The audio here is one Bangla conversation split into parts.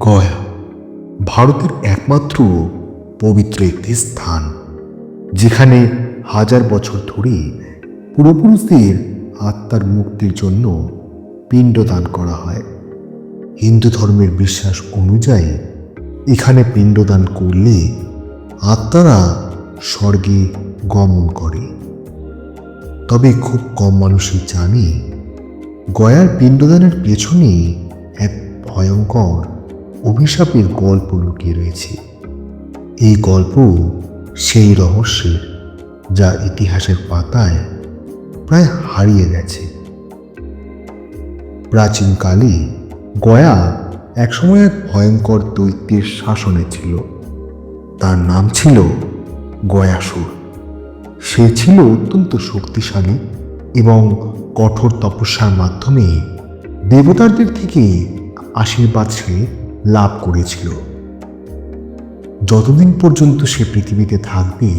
গয়া ভারতের একমাত্র পবিত্র একটি স্থান, যেখানে হাজার বছর ধরে পূর্বপুরুষদের আত্মার মুক্তির জন্য পিণ্ডদান করা হয়। হিন্দু ধর্মের বিশ্বাস অনুযায়ী এখানে পিণ্ডদান করলে আত্মারা স্বর্গে গমন করে। তবে খুব কম মানুষই জানে গয়ার পিণ্ডদানের পেছনে এক ভয়ঙ্কর অভিশাপের গল্প লুকিয়ে রয়েছে। এই গল্প সেই রহস্যের, যা ইতিহাসের পাতায় প্রায় হারিয়ে গেছে। প্রাচীনকালে গয়া একসময় এক ভয়ঙ্কর দৈত্যের শাসনে ছিল। তার নাম ছিল গয়াসুর। সে ছিল অত্যন্ত শক্তিশালী এবং কঠোর তপস্যার মাধ্যমে দেবতাদের থেকে আশীর্বাদ সে লাভ করেছিল। যতদিন পর্যন্ত সে পৃথিবীতে থাকবে,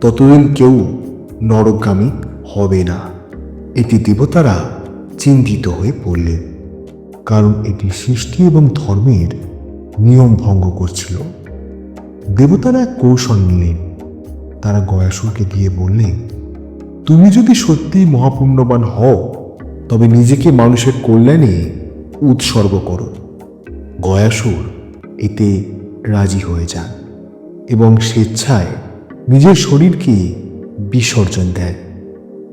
ততদিন কেউ নরকগামী হবে না। এটি দেবতারা চিন্তিত হয়ে পড়লেন, কারণ এটি সৃষ্টি এবং ধর্মের নিয়ম ভঙ্গ করছিল। দেবতারা কৌশল নিলেন। তারা গয়াসুরকে গিয়ে বললেন, তুমি যদি সত্যি মহাপুণ্যবান হও, তবে নিজেকে মানুষের কল্যাণে উৎসর্গ করো। গয়াসুর এতে রাজি হয়ে যান এবং স্বেচ্ছায় নিজের শরীরকে বিসর্জন দেন।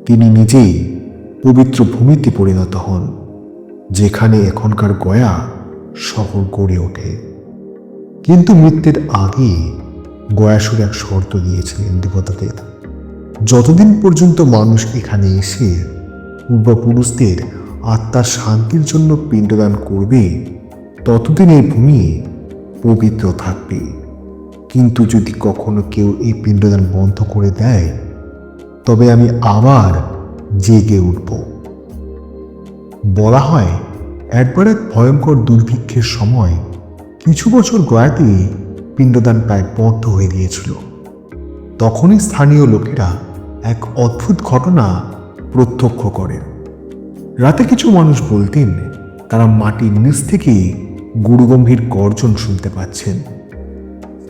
তিনি নিজেই পবিত্র ভূমিতে পরিণত হন, যেখানে এখনকার গয়া শহর গড়ে ওঠে। কিন্তু মৃত্যুর আগে গয়াসুর এক শর্ত দিয়েছিলেন দেবতাদের। যতদিন পর্যন্ত মানুষ এখানে এসে পূর্বপুরুষদের আত্মার শান্তির জন্য পিণ্ডদান করবে ততদিন এই ভূমি পবিত্র থাকবে। কিন্তু যদি কখনো কেউ এই পিণ্ডদান বন্ধ করে দেয়, তবে আমি আবার জেগে উঠব। বলা হয়, একবার এক ভয়ঙ্কর দুর্ভিক্ষের সময় কিছু বছর গয়াতে পিণ্ডদান প্রায় বন্ধ হয়ে গিয়েছিল। তখনই স্থানীয় লোকেরা এক অদ্ভুত ঘটনা প্রত্যক্ষ করেন। রাতে কিছু মানুষ বলতেন, তারা মাটির নিচ থেকে গুরুগম্ভীর গর্জন শুনতে পাচ্ছেন।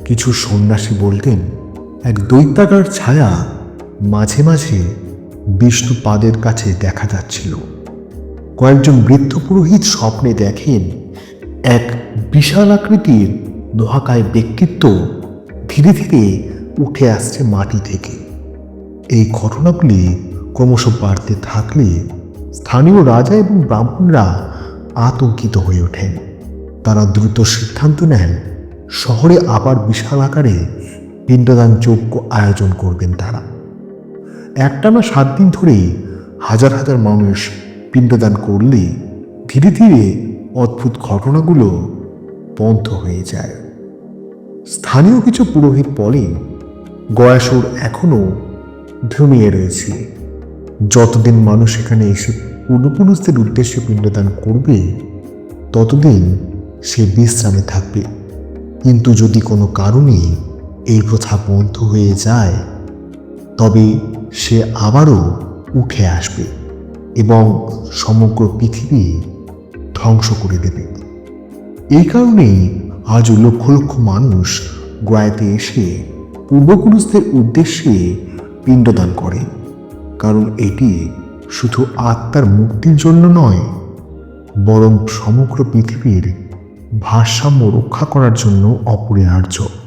কিছু সন্ন্যাসী বলতেন, এক দৈত্যাকার ছায়া মাঝে মাঝে বিষ্ণু পাদের কাছে দেখা যাচ্ছিল। কয়েকজন বৃদ্ধ পুরোহিত স্বপ্নে দেখেন, এক বিশাল আকৃতির দোহাকায় ব্যক্তিত্ব ধীরে ধীরে উঠে আসছে মাটি থেকে। এই ঘটনাগুলি ক্রমশ বাড়তে থাকলে স্থানীয় রাজা এবং ব্রাহ্মণরা আতঙ্কিত হয়ে ওঠেন। তারা দ্রুত সিদ্ধান্ত নেন, শহরে আবার বিশাল আকারে পিণ্ডদান যজ্ঞ আয়োজন করবেন তারা। একটানা সাত দিন ধরে হাজার হাজার মানুষ পিণ্ডদান করলে ধীরে ধীরে অদ্ভুত ঘটনাগুলো বন্ধ হয়ে যায়। স্থানীয় কিছু পুরোহিত বলেন, গয়াসুর এখনও ঘুমিয়ে রয়েছে। যতদিন মানুষ এখানে এসে পূর্বপুরুষদের উদ্দেশ্যে পিণ্ডদান করবে, ততদিন সে বিশ্রামে থাকবে। কিন্তু যদি কোনো কারণে এই প্রথা বন্ধ হয়ে যায়, তবে সে আবারও উঠে আসবে এবং সমগ্র পৃথিবী ধ্বংস করে দেবে। এই কারণেই আজও লক্ষ লক্ষ মানুষ গোয়াতে এসে পূর্বপুরুষদের উদ্দেশ্যে পিণ্ডদান করে। কারণ এটি শুধু আত্মার মুক্তির জন্য নয়, বরং সমগ্র পৃথিবীর ভারসাম্য রক্ষা করার জন্য অপরিহার্য।